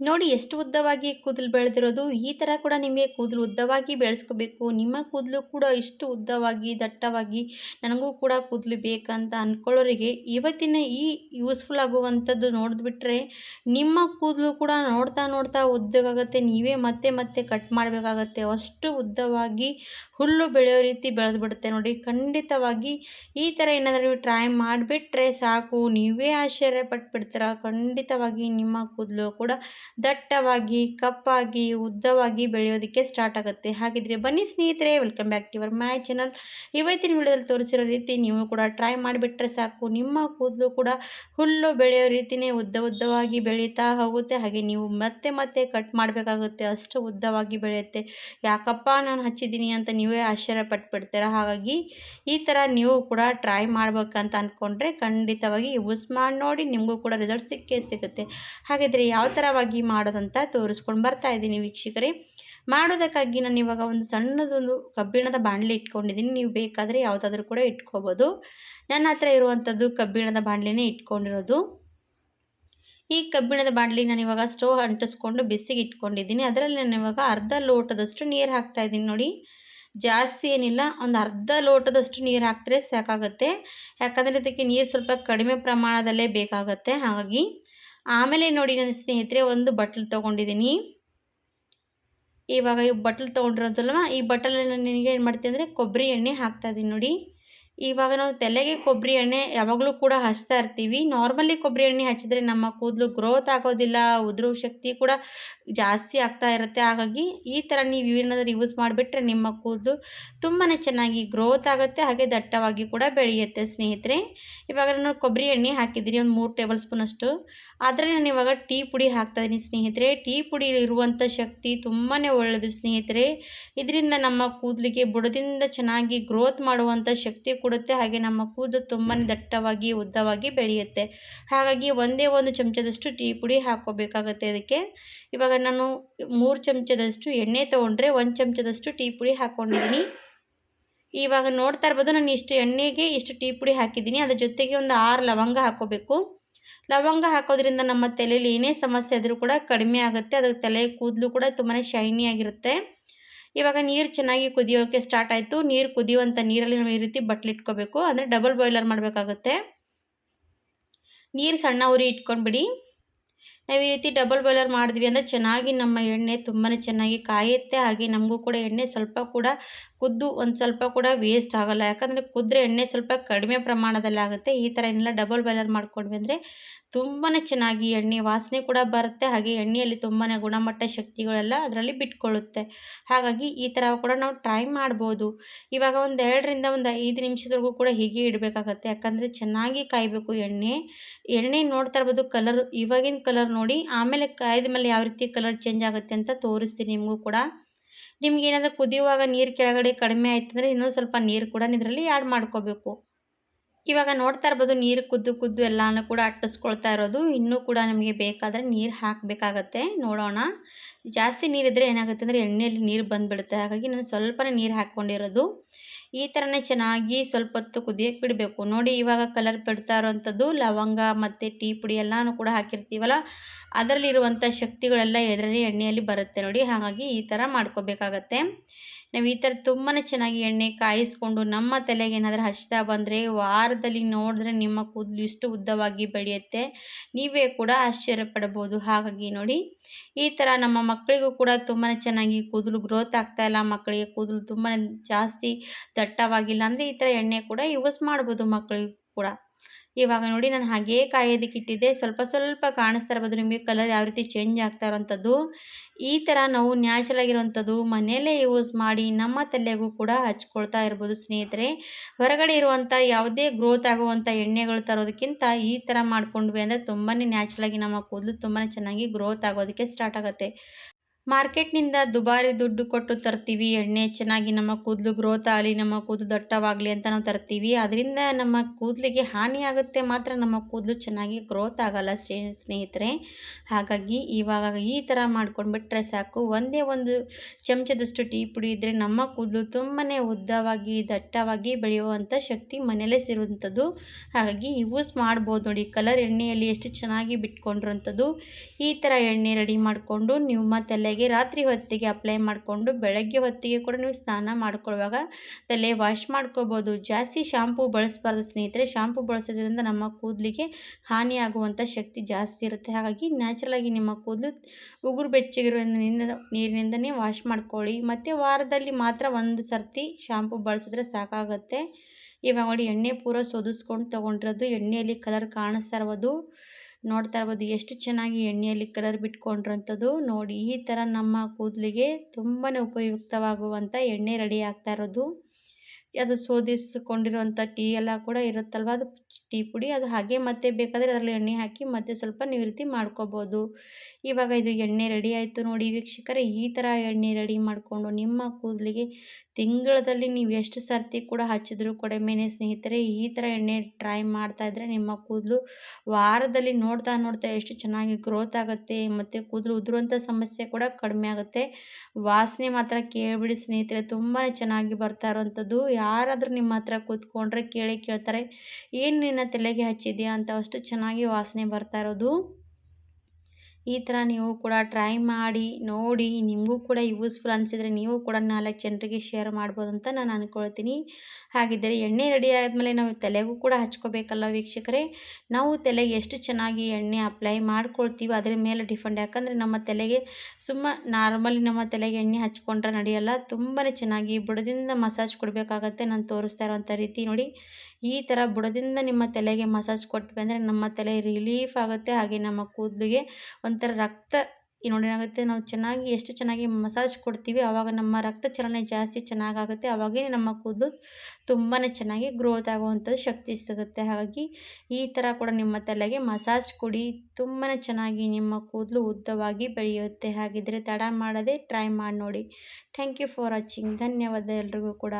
ನೋಡಿ, ಎಷ್ಟು ಉದ್ದವಾಗಿ ಕೂದಲು ಬೆಳೆದಿರೋದು? ಈ ಥರ ಕೂಡ ನಿಮಗೆ ಕೂದಲು ಉದ್ದವಾಗಿ ಬೆಳೆಸ್ಕೋಬೇಕು. ನಿಮ್ಮ ಕೂದಲು ಕೂಡ ಇಷ್ಟು ಉದ್ದವಾಗಿ, ದಟ್ಟವಾಗಿ ನನಗೂ ಕೂಡ ಕೂದಲು ಬೇಕಂತ ಅಂದ್ಕೊಳ್ಳೋರಿಗೆ ಇವತ್ತಿನ ಈ ಯೂಸ್ಫುಲ್ ಆಗುವಂಥದ್ದು ನೋಡಿದ್ಬಿಟ್ರೆ ನಿಮ್ಮ ಕೂದಲು ಕೂಡ ನೋಡ್ತಾ ನೋಡ್ತಾ ಉದ್ದಗಾಗತ್ತೆ. ನೀವೇ ಮತ್ತೆ ಮತ್ತೆ ಕಟ್ ಮಾಡಬೇಕಾಗತ್ತೆ. ಅಷ್ಟು ಉದ್ದವಾಗಿ ಹುಲ್ಲು ಬೆಳೆಯೋ ರೀತಿ ಬೆಳೆದ್ಬಿಡುತ್ತೆ ನೋಡಿ. ಖಂಡಿತವಾಗಿ ಈ ಥರ ಏನಾದರೂ ಟ್ರೈ ಮಾಡಿಬಿಟ್ರೆ ಸಾಕು. ನೀವೇ ಆಶ್ಚರ್ಯ ಪಟ್ಬಿಡ್ತೀರ ಖಂಡಿತವಾಗಿ ನಿಮ್ಮ ಕೂದಲು ಕೂಡ ದಟ್ಟವಾಗಿ, ಕಪ್ಪಾಗಿ, ಉದ್ದವಾಗಿ ಬೆಳೆಯೋದಕ್ಕೆ ಸ್ಟಾರ್ಟ್ ಆಗುತ್ತೆ. ಹಾಗಿದ್ರೆ ಬನ್ನಿ ಸ್ನೇಹಿತರೆ welcome back to your my channel ಇವತ್ತಿನ ವಿಡಿಯೋದಲ್ಲಿ ತೋರಿಸಿರೋ ರೀತಿ ನೀವು ಕೂಡ ಟ್ರೈ ಮಾಡಿಬಿಟ್ರೆ ಸಾಕು. ನಿಮ್ಮ ಕೂದಲು ಕೂಡ ಹುಲ್ಲು ಬೆಳೆಯೋ ರೀತಿಯೇ ಉದ್ದ ಉದ್ದವಾಗಿ ಬೆಳೀತಾ ಹೋಗುತ್ತೆ. ಹಾಗೆ ನೀವು ಮತ್ತೆ ಮತ್ತೆ ಕಟ್ ಮಾಡಬೇಕಾಗುತ್ತೆ. ಅಷ್ಟು ಉದ್ದವಾಗಿ ಬೆಳೆಯುತ್ತೆ. ಯಾಕಪ್ಪ ನಾನು ಹಚ್ಚಿದ್ದೀನಿ ಅಂತ ನೀವೇ ಆಶ್ಚರ್ಯ ಪಟ್ಬಿಡ್ತೀರ ಹಾಗಾಗಿ ಈ ಥರ ನೀವು ಕೂಡ ಟ್ರೈ ಮಾಡ್ಬೇಕಂತ ಅಂದ್ಕೊಂಡ್ರೆ ಖಂಡಿತವಾಗಿ ಯೂಸ್ ಮಾಡಿ ನೋಡಿ ನಿಮಗೂ ಕೂಡ ರಿಸಲ್ಟ್ ಸಿಕ್ಕೇ ಸಿಗುತ್ತೆ. ಹಾಗಿದ್ರೆ ಯಾವ ಥರವಾಗಿ ಮಾಡೋದಂತ ತೋರಿಸ್ಕೊಂಡು ಬರ್ತಾ ಇದ್ದೀನಿ ವೀಕ್ಷಕರೇ. ಮಾಡೋದಕ್ಕಾಗಿ ನಾನು ಇವಾಗ ಒಂದು ಸಣ್ಣದೊಂದು ಕಬ್ಬಿಣದ ಬಾಣಲೆ ಇಟ್ಕೊಂಡಿದ್ದೀನಿ. ನೀವು ಬೇಕಾದರೆ ಯಾವುದಾದ್ರೂ ಕೂಡ ಇಟ್ಕೋಬೋದು. ನನ್ನ ಹತ್ರ ಇರುವಂಥದ್ದು ಕಬ್ಬಿಣದ ಬಾಣಲೆನೇ ಇಟ್ಕೊಂಡಿರೋದು. ಈ ಕಬ್ಬಿಣದ ಬಾಣಲಿ ನಾನು ಇವಾಗ ಸ್ಟೋವ್ ಅಂಟಿಸ್ಕೊಂಡು ಬಿಸಿಗೆ ಇಟ್ಕೊಂಡಿದ್ದೀನಿ. ಅದರಲ್ಲಿ ನಾನು ಇವಾಗ ಅರ್ಧ ಲೋಟದಷ್ಟು ನೀರು ಹಾಕ್ತಾ ಇದ್ದೀನಿ ನೋಡಿ. ಜಾಸ್ತಿ ಏನಿಲ್ಲ, ಒಂದು ಅರ್ಧ ಲೋಟದಷ್ಟು ನೀರು ಹಾಕಿದ್ರೆ ಸಾಕಾಗುತ್ತೆ. ಯಾಕಂದರೆ ಇದಕ್ಕೆ ನೀರು ಸ್ವಲ್ಪ ಕಡಿಮೆ ಪ್ರಮಾಣದಲ್ಲೇ ಬೇಕಾಗುತ್ತೆ. ಹಾಗಾಗಿ ಆಮೇಲೆ ನೋಡಿ ನನ್ನ ಸ್ನೇಹಿತರೆ, ಒಂದು ಬಟ್ಲು ತೊಗೊಂಡಿದ್ದೀನಿ. ಇವಾಗ ಈ ಬಟ್ಲು ತೊಗೊಂಡಿರೋದಲ್ವ, ಈ ಬಟ್ಟಲಲ್ಲಿ ನಾನು ನಿನಗೆ ಏನು ಮಾಡ್ತೀನಿ ಅಂದರೆ ಕೊಬ್ಬರಿ ಎಣ್ಣೆ ಹಾಕ್ತಾಯಿದ್ದೀನಿ ನೋಡಿ. ಇವಾಗ ನಾವು ತಲೆಗೆ ಕೊಬ್ಬರಿ ಎಣ್ಣೆ ಯಾವಾಗಲೂ ಕೂಡ ಹಚ್ತಾ ಇರ್ತೀವಿ. ನಾರ್ಮಲಿ ಕೊಬ್ಬರಿ ಎಣ್ಣೆ ಹಚ್ಚಿದ್ರೆ ನಮ್ಮ ಕೂದಲು ಗ್ರೋತ್ ಆಗೋದಿಲ್ಲ ಉದುರು ಶಕ್ತಿ ಕೂಡ ಜಾಸ್ತಿ ಆಗ್ತಾ ಇರುತ್ತೆ. ಹಾಗಾಗಿ ಈ ಥರ ನೀವು ಏನಾದರೂ ಯೂಸ್ ಮಾಡಿಬಿಟ್ರೆ ನಿಮ್ಮ ಕೂದಲು ತುಂಬಾ ಚೆನ್ನಾಗಿ ಗ್ರೋತ್ ಆಗುತ್ತೆ, ಹಾಗೆ ದಟ್ಟವಾಗಿ ಕೂಡ ಬೆಳೆಯುತ್ತೆ ಸ್ನೇಹಿತರೆ. ಇವಾಗ ನಾನು ಕೊಬ್ಬರಿ ಎಣ್ಣೆ ಹಾಕಿದ್ದೀನಿ, ಒಂದು ಮೂರು ಟೇಬಲ್ ಸ್ಪೂನಷ್ಟು ಆದರೆ ನಾನು ಇವಾಗ ಟೀ ಪುಡಿ ಹಾಕ್ತಾಯಿದ್ದೀನಿ ಸ್ನೇಹಿತರೆ. ಟೀ ಪುಡಿ ಇರುವಂಥ ಶಕ್ತಿ ತುಂಬಾ ಒಳ್ಳೆಯದು ಸ್ನೇಹಿತರೆ. ಇದರಿಂದ ನಮ್ಮ ಕೂದಲಿಗೆ ಬುಡದಿಂದ ಚೆನ್ನಾಗಿ ಗ್ರೋತ್ ಮಾಡುವಂಥ ಶಕ್ತಿ ಕೊಡುತ್ತೆ ಹಾಗೆ ನಮ್ಮ ಕೂದಲು ತುಂಬಾ ದಟ್ಟವಾಗಿ ಉದ್ದವಾಗಿ ಬೆಳೆಯುತ್ತೆ. ಹಾಗಾಗಿ ಒಂದೇ ಒಂದು ಚಮಚದಷ್ಟು ಟೀ ಪುಡಿ ಹಾಕೋಬೇಕಾಗುತ್ತೆ ಅದಕ್ಕೆ ಇವಾಗ ನಾನು ಮೂರು ಚಮಚದಷ್ಟು ಎಣ್ಣೆ ತೊಗೊಂಡ್ರೆ ಒಂದು ಚಮಚದಷ್ಟು ಟೀ ಪುಡಿ ಹಾಕ್ಕೊಂಡಿದ್ದೀನಿ ಇವಾಗ ನೋಡ್ತಾ ಇರ್ಬೋದು ನಾನು ಇಷ್ಟು ಎಣ್ಣೆಗೆ ಇಷ್ಟು ಟೀ ಪುಡಿ ಹಾಕಿದ್ದೀನಿ ಅದ್ರ ಜೊತೆಗೆ ಒಂದು ಆರು ಲವಂಗ ಹಾಕ್ಕೋಬೇಕು. ಲವಂಗ ಹಾಕೋದ್ರಿಂದ ನಮ್ಮ ತಲೆಯಲ್ಲಿ ಏನೇ ಸಮಸ್ಯೆ ಆದರೂ ಕೂಡ ಕಡಿಮೆ ಆಗುತ್ತೆ. ಅದು ತಲೆ ಕೂದಲು ಕೂಡ ತುಂಬಾ ಶೈನಿ ಆಗಿರುತ್ತೆ. ಇವಾಗ ನೀರು ಚೆನ್ನಾಗಿ ಕುದಿಯೋಕ್ಕೆ ಸ್ಟಾರ್ಟ್ ಆಯಿತು. ನೀರು ಕುದಿಯುವಂಥ ನೀರಲ್ಲಿ ನಾವು ಈ ರೀತಿ ಬಟ್ಲಿಟ್ಕೋಬೇಕು ಅಂದರೆ ಡಬಲ್ ಬಾಯ್ಲರ್ ಮಾಡಬೇಕಾಗುತ್ತೆ. ನೀರು ಸಣ್ಣ ಉರಿ ಇಟ್ಕೊಂಡ್ಬಿಡಿ. ನಾವು ಈ ರೀತಿ ಡಬಲ್ ಬಾಯ್ಲರ್ ಮಾಡಿದ್ವಿ ಅಂದರೆ ಚೆನ್ನಾಗಿ ನಮ್ಮ ಎಣ್ಣೆ ತುಂಬಾ ಚೆನ್ನಾಗಿ ಕಾಯುತ್ತೆ. ಹಾಗೆ ನಮಗೂ ಕೂಡ ಎಣ್ಣೆ ಸ್ವಲ್ಪ ಕೂಡ ಕುದ್ದು ಒಂದು ಸ್ವಲ್ಪ ಕೂಡ ವೇಸ್ಟ್ ಆಗೋಲ್ಲ. ಯಾಕಂದರೆ ಕುದ್ರೆ ಎಣ್ಣೆ ಸ್ವಲ್ಪ ಕಡಿಮೆ ಪ್ರಮಾಣದಲ್ಲಿ ಆಗುತ್ತೆ. ಈ ಥರ ಏನೆಲ್ಲ ಡಬಲ್ ಬಾಯ್ಲರ್ ಮಾಡ್ಕೊಂಡ್ವಿ ಅಂದರೆ ತುಂಬಾ ಚೆನ್ನಾಗಿ ಎಣ್ಣೆ ವಾಸನೆ ಕೂಡ ಬರುತ್ತೆ. ಹಾಗೆ ಎಣ್ಣೆಯಲ್ಲಿ ತುಂಬಾ ಗುಣಮಟ್ಟ ಶಕ್ತಿಗಳೆಲ್ಲ ಅದರಲ್ಲಿ ಬಿಟ್ಕೊಳ್ಳುತ್ತೆ. ಹಾಗಾಗಿ ಈ ಥರ ಕೂಡ ನಾವು ಟ್ರೈ ಮಾಡ್ಬೋದು. ಇವಾಗ ಒಂದು ಎರಡರಿಂದ ಒಂದು ಐದು ನಿಮಿಷದವರೆಗೂ ಕೂಡ ಹೀಗೆ ಇಡಬೇಕಾಗತ್ತೆ. ಯಾಕಂದರೆ ಚೆನ್ನಾಗಿ ಕಾಯಬೇಕು ಎಣ್ಣೆ. ಎಣ್ಣೆ ನೋಡ್ತಾ ಇರ್ಬೋದು ಕಲರ್ ಇವಾಗಿನ ಕಲರ್ ನೋಡಿ, ಆಮೇಲೆ ಕಾಯ್ದ ಮೇಲೆ ಯಾವ ರೀತಿ ಕಲರ್ ಚೇಂಜ್ ಆಗುತ್ತೆ ಅಂತ ತೋರಿಸ್ತೀನಿ ನಿಮಗೂ ಕೂಡ. ನಿಮ್ಗೆ ಏನಾದರೂ ಕುದಿಯುವಾಗ ನೀರು ಕೆಳಗಡೆ ಕಡಿಮೆ ಆಯ್ತು ಅಂದರೆ ಇನ್ನೂ ಸ್ವಲ್ಪ ನೀರು ಕೂಡ ಇದರಲ್ಲಿ ಆ್ಯಡ್ ಮಾಡ್ಕೋಬೇಕು. ಇವಾಗ ನೋಡ್ತಾ ಇರ್ಬೋದು ನೀರು ಕುದ್ದು ಕುದ್ದು ಎಲ್ಲನೂ ಕೂಡ ಅಟ್ಟಿಸ್ಕೊಳ್ತಾ ಇರೋದು. ಇನ್ನೂ ಕೂಡ ನಮಗೆ ಬೇಕಾದರೆ ನೀರು ಹಾಕಬೇಕಾಗತ್ತೆ. ನೋಡೋಣ. ಜಾಸ್ತಿ ನೀರಿದ್ದರೆ ಏನಾಗುತ್ತೆ ಅಂದರೆ ಎಣ್ಣೆಯಲ್ಲಿ ನೀರು ಬಂದುಬಿಡುತ್ತೆ. ಹಾಗಾಗಿ ನಾನು ಸ್ವಲ್ಪನೇ ನೀರು ಹಾಕ್ಕೊಂಡಿರೋದು. ಈ ಥರನೇ ಚೆನ್ನಾಗಿ ಸ್ವಲ್ಪ ಹೊತ್ತು ಕುದಿಯೋಕ್ಕೆ ಬಿಡಬೇಕು. ನೋಡಿ ಇವಾಗ ಕಲರ್ ಬಿಡ್ತಾ ಇರೋವಂಥದ್ದು ಲವಂಗ ಮತ್ತು ಟೀ ಪುಡಿ ಎಲ್ಲನೂ ಕೂಡ ಹಾಕಿರ್ತೀವಲ್ಲ ಅದರಲ್ಲಿರುವಂಥ ಶಕ್ತಿಗಳೆಲ್ಲ ಎದ್ರಲ್ಲಿ ಎಣ್ಣೆಯಲ್ಲಿ ಬರುತ್ತೆ ನೋಡಿ. ಹಾಗಾಗಿ ಈ ಥರ ಮಾಡ್ಕೋಬೇಕಾಗತ್ತೆ. ನಾವು ಈ ಥರ ತುಂಬಾ ಚೆನ್ನಾಗಿ ಎಣ್ಣೆ ಕಾಯಿಸ್ಕೊಂಡು ನಮ್ಮ ತಲೆಗೆ ಏನಾದರೂ ಹಚ್ತಾ ಬಂದರೆ, ವಾರದಲ್ಲಿ ನೋಡಿದ್ರೆ ನಿಮ್ಮ ಕೂದಲು ಇಷ್ಟು ಉದ್ದವಾಗಿ ಬೆಳೆಯುತ್ತೆ, ನೀವೇ ಕೂಡ ಆಶ್ಚರ್ಯ ಪಡ್ಬೋದು ಹಾಗಾಗಿ ನೋಡಿ, ಈ ಥರ ನಮ್ಮ ಮಕ್ಕಳಿಗೂ ಕೂಡ ತುಂಬಾ ಚೆನ್ನಾಗಿ ಕೂದಲು ಗ್ರೋತ್ ಆಗ್ತಾ ಇಲ್ಲ, ಮಕ್ಕಳಿಗೆ ಕೂದಲು ತುಂಬಾ ಜಾಸ್ತಿ ದಟ್ಟವಾಗಿಲ್ಲ ಅಂದರೆ ಈ ಥರ ಎಣ್ಣೆ ಕೂಡ ಯೂಸ್ ಮಾಡ್ಬೋದು ಮಕ್ಕಳಿಗೂ ಕೂಡ. ಇವಾಗ ನೋಡಿ ನಾನು ಹಾಗೇ ಕಾಯೋದಕ್ಕೆ ಇಟ್ಟಿದ್ದೆ. ಸ್ವಲ್ಪ ಸ್ವಲ್ಪ ಕಾಣಿಸ್ತಾ ಇರ್ಬೋದು. ನಿಮಗೆ ಕಲರ್ ಯಾವ ರೀತಿ ಚೇಂಜ್ ಆಗ್ತಾ ಇರೋವಂಥದ್ದು. ಈ ಥರ ನಾವು ನ್ಯಾಚುರಲ್ ಆಗಿರುವಂಥದ್ದು ಮನೆಯಲ್ಲೇ ಯೂಸ್ ಮಾಡಿ ನಮ್ಮ ತಲೆಗೂ ಕೂಡ ಹಚ್ಕೊಳ್ತಾ ಇರ್ಬೋದು ಸ್ನೇಹಿತರೆ. ಹೊರಗಡೆ ಇರುವಂಥ ಯಾವುದೇ ಗ್ರೋತ್ ಆಗುವಂಥ ಎಣ್ಣೆಗಳು ತರೋದಕ್ಕಿಂತ ಈ ಥರ ಮಾಡಿಕೊಂಡ್ವಿ ಅಂದರೆ ತುಂಬಾ ನ್ಯಾಚುರಲಾಗಿ ನಮ್ಮ ಕೂದಲು ತುಂಬಾ ಚೆನ್ನಾಗಿ ಗ್ರೋತ್ ಆಗೋದಕ್ಕೆ ಸ್ಟಾರ್ಟ್ ಆಗುತ್ತೆ. ಮಾರ್ಕೆಟ್ನಿಂದ ದುಬಾರಿ ದುಡ್ಡು ಕೊಟ್ಟು ತರ್ತೀವಿ, ಎಣ್ಣೆ ಚೆನ್ನಾಗಿ ನಮ್ಮ ಕೂದಲು ಗ್ರೋತ್ ಆಗಲಿ, ನಮ್ಮ ಕೂದಲು ದಟ್ಟವಾಗಲಿ ಅಂತ ನಾವು ತರ್ತೀವಿ. ಅದರಿಂದ ನಮ್ಮ ಕೂದಲಿಗೆ ಹಾನಿಯಾಗುತ್ತೆ ಮಾತ್ರ ನಮ್ಮ ಕೂದಲು ಚೆನ್ನಾಗಿ ಗ್ರೋತ್ ಆಗಲ್ಲ ಸ್ನೇಹಿತರೆ. ಹಾಗಾಗಿ ಇವಾಗ ಈ ಥರ ಮಾಡ್ಕೊಂಡ್ಬಿಟ್ರೆ ಸಾಕು. ಒಂದೇ ಒಂದು ಚಮಚದಷ್ಟು ಟೀ ಪುಡಿ ಇದ್ದರೆ ನಮ್ಮ ಕೂದಲು ತುಂಬಾ ಉದ್ದವಾಗಿ, ದಟ್ಟವಾಗಿ ಬೆಳೆಯುವಂಥ ಶಕ್ತಿ ಮನೆಯಲ್ಲೇ ಸಿರುವಂಥದ್ದು ಹಾಗಾಗಿ ಯೂಸ್ ಮಾಡ್ಬೋದು ನೋಡಿ. ಕಲರ್ ಎಣ್ಣೆಯಲ್ಲಿ ಎಷ್ಟು ಚೆನ್ನಾಗಿ ಬಿಟ್ಕೊಂಡಿರೋಂಥದ್ದು ಈ ಥರ ಎಣ್ಣೆ ರೆಡಿ ಮಾಡಿಕೊಂಡು ನಿಮ್ಮ ತಲೆ ತಲೆಗೆ ರಾತ್ರಿ ಹೊತ್ತಿಗೆ ಅಪ್ಲೈ ಮಾಡಿಕೊಂಡು ಬೆಳಗ್ಗೆ ಹೊತ್ತಿಗೆ ಕೂಡ ನೀವು ಸ್ನಾನ ಮಾಡ್ಕೊಳ್ಳುವಾಗ ತಲೆ ವಾಶ್ ಮಾಡ್ಕೋಬೋದು. ಜಾಸ್ತಿ ಶಾಂಪೂ ಬಳಸಬಾರ್ದು ಸ್ನೇಹಿತರೆ. ಶಾಂಪು ಬಳಸೋದ್ರಿಂದ ನಮ್ಮ ಕೂದಲಿಗೆ ಹಾನಿಯಾಗುವಂಥ ಶಕ್ತಿ ಜಾಸ್ತಿ ಇರುತ್ತೆ. ಹಾಗಾಗಿ ನ್ಯಾಚುರಲಾಗಿ ನಿಮ್ಮ ಕೂದಲು ಉಗುರು ಬೆಚ್ಚಗಿರುವ ನೀರಿನಿಂದನೇ ವಾಶ್ ಮಾಡ್ಕೊಳ್ಳಿ. ಮತ್ತು ವಾರದಲ್ಲಿ ಮಾತ್ರ ಒಂದು ಸರ್ತಿ ಶಾಂಪು ಬಳಸಿದ್ರೆ ಸಾಕಾಗುತ್ತೆ. ಇವಾಗ ನೋಡಿ ಎಣ್ಣೆ ಪೂರ ಸೋದಿಸ್ಕೊಂಡು ತೊಗೊಂಡಿರೋದು, ಎಣ್ಣೆಯಲ್ಲಿ ಕಲರ್ ಕಾಣಿಸ್ತಾ ಇರ್ಬೋದು ನೋಡ್ತಾ ಇರ್ಬೋದು. ಎಷ್ಟು ಚೆನ್ನಾಗಿ ಎಣ್ಣೆಯಲ್ಲಿ ಕಲರ್ ಬಿಟ್ಕೊಂಡಿರೋಂಥದ್ದು ನೋಡಿ. ಈ ಥರ ನಮ್ಮ ಕೂದಲಿಗೆ ತುಂಬಾ ಉಪಯುಕ್ತವಾಗುವಂಥ ಎಣ್ಣೆ ರೆಡಿ ಆಗ್ತಾ ಇರೋದು. ಅದು ಶೋಧಿಸಿಕೊಂಡಿರುವಂಥ ಟೀ ಎಲ್ಲ ಕೂಡ ಇರುತ್ತಲ್ವ? ಅದು ಟೀ ಪುಡಿ, ಅದು ಹಾಗೆ ಮತ್ತೆ ಬೇಕಾದರೆ ಅದರಲ್ಲಿ ಎಣ್ಣೆ ಹಾಕಿ ಮತ್ತೆ ಸ್ವಲ್ಪ ನೀವು ರೀತಿ ಮಾಡ್ಕೋಬೋದು. ಇವಾಗ ಇದು ಎಣ್ಣೆ ರೆಡಿ ಆಯಿತು ನೋಡಿ ವೀಕ್ಷಕರೇ, ಈ ಥರ ಎಣ್ಣೆ ರೆಡಿ ಮಾಡಿಕೊಂಡು ನಿಮ್ಮ ಕೂದಲಿಗೆ ತಿಂಗಳಲ್ಲಿ ನೀವು ಎಷ್ಟು ಸರ್ತಿ ಕೂಡ ಹಚ್ಚಿದ್ರು ಮೇನೆ ಸ್ನೇಹಿತರೆ, ಈ ಥರ ಎಣ್ಣೆ ಟ್ರೈ ಮಾಡ್ತಾ ಇದ್ದರೆ ನಿಮ್ಮ ಕೂದಲು ವಾರದಲ್ಲಿ ನೋಡ್ತಾ ನೋಡ್ತಾ ಎಷ್ಟು ಚೆನ್ನಾಗಿ ಗ್ರೋತ್ ಆಗುತ್ತೆ, ಮತ್ತು ಕೂದಲು ಉದುರುವಂಥ ಸಮಸ್ಯೆ ಕೂಡ ಕಡಿಮೆ ಆಗುತ್ತೆ. ವಾಸನೆ ಮಾತ್ರ ಕೇಳಿಬಿಡಿ ಸ್ನೇಹಿತರೆ ತುಂಬಾ ಚೆನ್ನಾಗಿ ಬರ್ತಾ ಇರೋವಂಥದ್ದು. ಯಾರಾದರೂ ನಿಮ್ಮ ಹತ್ರ ಕೂತ್ಕೊಂಡ್ರೆ ಕೇಳಿ ಕೇಳ್ತಾರೆ, ಏನು ನಿನ್ನ ತಲೆಗೆ ಹಚ್ಚಿದ್ಯಾ? ಅಂತ ಅಷ್ಟು ಚೆನ್ನಾಗಿ ವಾಸನೆ ಬರ್ತಾ ಇರೋದು. ಈ ಥರ ನೀವು ಕೂಡ ಟ್ರೈ ಮಾಡಿ, ನೋಡಿ, ನಿಮಗೂ ಕೂಡ ಯೂಸ್ಫುಲ್ ಅನಿಸಿದರೆ ನೀವು ಕೂಡ ನಾಲ್ಕು ಜನರಿಗೆ ಶೇರ್ ಮಾಡ್ಬೋದು ಅಂತ ನಾನು ಅಂದ್ಕೊಳ್ತೀನಿ ಹಾಗಿದ್ದರೆ ಎಣ್ಣೆ ರೆಡಿ ಆದಮೇಲೆ ನಾವು ತಲೆಗೂ ಕೂಡ ಹಚ್ಕೋಬೇಕಲ್ಲ ವೀಕ್ಷಕರೇ? ನಾವು ತಲೆಗೆ ಎಷ್ಟು ಚೆನ್ನಾಗಿ ಎಣ್ಣೆ ಅಪ್ಲೈ ಮಾಡ್ಕೊಳ್ತೀವಿ ಅದರ ಮೇಲೆ ಡಿಫೆಂಡ್ ಯಾಕಂದರೆ ನಮ್ಮ ತಲೆಗೆ ಸುಮ್ಮ ನಾರ್ಮಲಿ ನಮ್ಮ ತಲೆಗೆ ಎಣ್ಣೆ ಹಚ್ಕೊಂಡ್ರೆ ನಡೆಯಲ್ಲ ತುಂಬಾ ಚೆನ್ನಾಗಿ ಬುಡದಿಂದ ಮಸಾಜ್ ಕೊಡಬೇಕಾಗತ್ತೆ. ನಾನು ತೋರಿಸ್ತಾ ಇರೋವಂಥ ರೀತಿ ನೋಡಿ. ಈ ಥರ ಬುಡದಿಂದ ನಿಮ್ಮ ತಲೆಗೆ ಮಸಾಜ್ ಕೊಟ್ವಿ ಅಂದರೆ ನಮ್ಮ ತಲೆ ರಿಲೀಫ್ ಆಗುತ್ತೆ. ಹಾಗೆ ನಮ್ಮ ಕೂದಲಿಗೆ ಒಂಥರ ರಕ್ತ ನೋಡಿ ಏನಾಗುತ್ತೆ, ನಾವು ಚೆನ್ನಾಗಿ ಎಷ್ಟು ಚೆನ್ನಾಗಿ ಮಸಾಜ್ ಕೊಡ್ತೀವಿ ಆವಾಗ ನಮ್ಮ ರಕ್ತ ಚಲನೆ ಜಾಸ್ತಿ ಚೆನ್ನಾಗಾಗುತ್ತೆ. ಆವಾಗೇ ನಮ್ಮ ಕೂದಲು ತುಂಬಾ ಚೆನ್ನಾಗಿ ಗ್ರೋತ್ ಆಗುವಂಥದ್ದು ಶಕ್ತಿ ಸಿಗುತ್ತೆ. ಹಾಗಾಗಿ ಈ ಥರ ಕೂಡ ನಿಮ್ಮ ತಲೆಗೆ ಮಸಾಜ್ ಕೊಡಿ. ತುಂಬಾ ಚೆನ್ನಾಗಿ ನಿಮ್ಮ ಕೂದಲು ಉದ್ದವಾಗಿ ಬೆಳೆಯುತ್ತೆ. ಹಾಗಿದ್ದರೆ ತಡ ಮಾಡದೆ ಟ್ರೈ ಮಾಡಿ ನೋಡಿ. ಥ್ಯಾಂಕ್ ಯು ಫಾರ್ ವಾಚಿಂಗ್ ಧನ್ಯವಾದ ಎಲ್ರಿಗೂ ಕೂಡ.